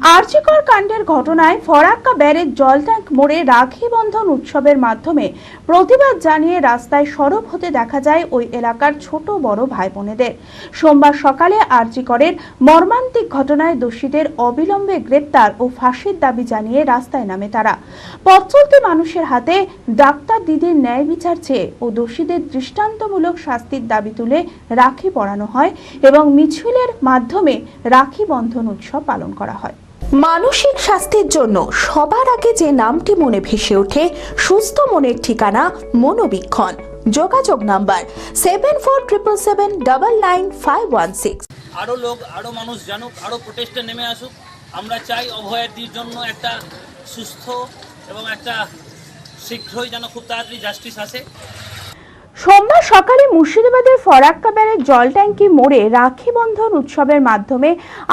আর্চিকর কাণ্ডের ঘটনায় ফরাক্কা ব্যারেজ জল ট্যাঙ্ক মোড়ে রাখি বন্ধন উৎসবের মাধ্যমে প্রতিবাদ জানিয়ে রাস্তায় সরব হতে দেখা যায় ওই এলাকার ছোট বড় ভাই বোনেদের সোমবার সকালে আর্চিকরের মর্মান্তিক ঘটনায় দোষীদের অবিলম্বে গ্রেপ্তার ও ফাঁসির দাবি জানিয়ে রাস্তায় নামে তারা। পথ মানুষের হাতে ডাক্তার দিদির ন্যায় বিচার চেয়ে ও দোষীদের দৃষ্টান্তমূলক শাস্তির দাবি তুলে রাখি পরানো হয় এবং মিছিলের মাধ্যমে রাখি বন্ধন উৎসব পালন করা হয়। মানসিক স্বাস্থ্যের জন্য সবার আগে যে নামটি মনে ভেসে ওঠে, সুস্থ মনের ঠিকানা মনোবীক্ষণ। যোগাযোগ number seven four triple seven double nine five one six আরও লোক আরও মানুষ জানুক আরও প্রোটেস্টে নেমে আসুক। আমরা চাই অভয়াদির জন্য একটা সুস্থ এবং একটা শীঘ্রই যেন খুব তাড়াতাড়ি জাস্টিস আসে। সোমবার সকালে মুর্শিদাবাদের ফরাক্কা ব্যারের জল ট্যাঙ্কি মোড়ে রাখি বন্ধন উৎসবের মাধ্যমে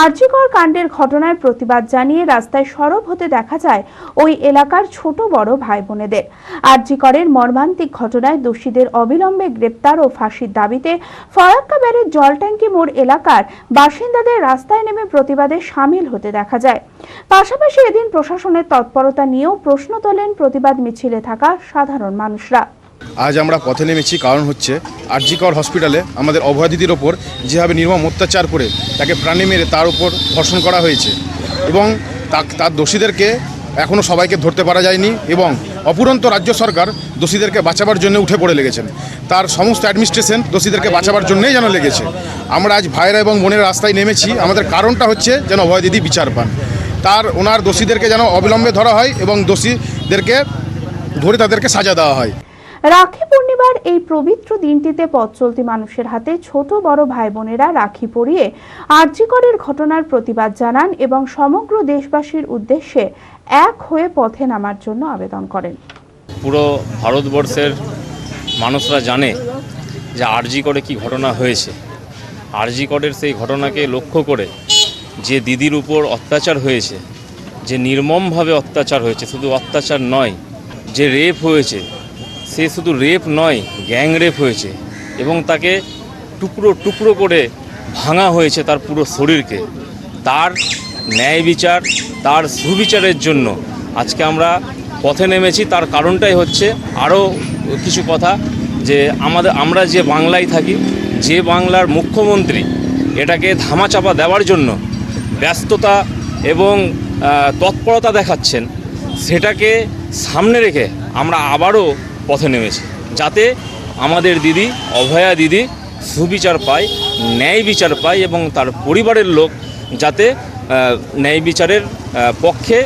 আরজিকর কাণ্ডের ঘটনায় প্রতিবাদ জানিয়ে রাস্তায় সরব হতে দেখা যায় ওই এলাকার ছোট বড় ভাই বোনেদের আরজিকরের মর্মান্তিক ঘটনায় দোষীদের অবিলম্বে গ্রেপ্তার ও ফাঁসির দাবিতে ফরাক্কা ব্যারের জল ট্যাঙ্কি মোড় এলাকার বাসিন্দাদের রাস্তায় নেমে প্রতিবাদে সামিল হতে দেখা যায়। পাশাপাশি এদিন প্রশাসনের তৎপরতা নিয়েও প্রশ্ন তোলেন প্রতিবাদ মিছিলে থাকা সাধারণ মানুষরা। আজ আমরা পথে নেমেছি, কারণ হচ্ছে আরজিকর হসপিটালে আমাদের অভয় দিদির ওপর যেভাবে নির্মম অত্যাচার করে তাকে প্রাণী মেরে তার উপর ধর্ষণ করা হয়েছে এবং তার দোষীদেরকে এখনও সবাইকে ধরতে পারা যায়নি এবং অপুরন্ত রাজ্য সরকার দোষীদেরকে বাঁচাবার জন্য উঠে পড়ে লেগেছেন। তার সমস্ত অ্যাডমিনিস্ট্রেশন দোষীদেরকে বাঁচাবার জন্যই যেন লেগেছে। আমরা আজ ভাইরা এবং বোনের রাস্তায় নেমেছি, আমাদের কারণটা হচ্ছে যেন অভয় দিদি বিচার পান। তার ওনার দোষীদেরকে যেন অবিলম্বে ধরা হয় এবং দোষীদেরকে ধরে তাদেরকে সাজা দেওয়া হয়। রাখি পূর্ণিমার এই পবিত্র দিনটিতে পথ চলতি মানুষের হাতে ছোট বড় ভাই বোনেরা রাখি পরিয়ে আর্যিকরের ঘটনার প্রতিবাদ জানান এবং সমগ্র দেশবাসীর উদ্দেশ্যে এক হয়ে পথে নামার জন্য আবেদন করেন। পুরো ভারতবর্ষের মানুষরা জানে যে আরজি করে কি ঘটনা হয়েছে। আরজি করের সেই ঘটনাকে লক্ষ্য করে যে দিদির উপর অত্যাচার হয়েছে, যে নির্মমভাবে অত্যাচার হয়েছে, শুধু অত্যাচার নয়, যে রেপ হয়েছে সে শুধু রেপ নয়, গ্যাং রেপ হয়েছে এবং তাকে টুকরো টুকরো করে ভাঙা হয়েছে তার পুরো শরীরকে। তার ন্যায় বিচার, তার সুবিচারের জন্য আজকে আমরা পথে নেমেছি। তার কারণটাই হচ্ছে আরও কিছু কথা যে আমাদের, আমরা যে বাংলায় থাকি, যে বাংলার মুখ্যমন্ত্রী এটাকে ধামাচাপা দেওয়ার জন্য ব্যস্ততা এবং তৎপরতা দেখাচ্ছেন, সেটাকে সামনে রেখে আমরা আবারও পথে নেমেছে। যাতে আমাদের দিদি, অভয়া দিদি সুবিচার পায়, ন্যায় বিচার পায় এবং তার পরিবারের লোক যাতে ন্যায় বিচারের পক্ষে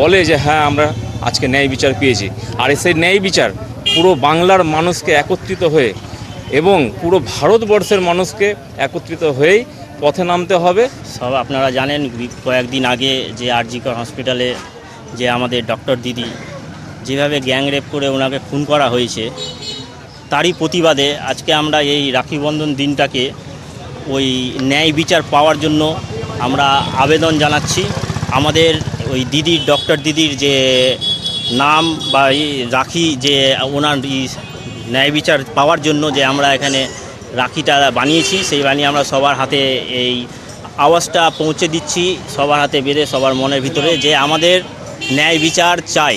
বলে যে হ্যাঁ আমরা আজকে ন্যায় বিচার পেয়েছি। আর সেই ন্যায় বিচার পুরো বাংলার মানুষকে একত্রিত হয়ে এবং পুরো ভারতবর্ষের মানুষকে একত্রিত হয়েই পথে নামতে হবে। সব আপনারা জানেন, কয়েকদিন আগে যে আরজিকর হসপিটালে যে আমাদের ডক্টর দিদি যেভাবে গ্যাং রেপ করে ওনাকে খুন করা হয়েছে, তারই প্রতিবাদে আজকে আমরা এই রাখি বন্ধন দিনটাকে ওই ন্যায় বিচার পাওয়ার জন্য আমরা আবেদন জানাচ্ছি। আমাদের ওই দিদির, ডক্টর দিদির যে নাম বা রাখি যে ওনার ন্যায় বিচার পাওয়ার জন্য যে আমরা এখানে রাখিটা বানিয়েছি, সেই বানিয়ে আমরা সবার হাতে এই আওয়াজটা পৌঁছে দিচ্ছি, সবার হাতে বেঁধে সবার মনের ভিতরে যে আমাদের ন্যায় বিচার চাই।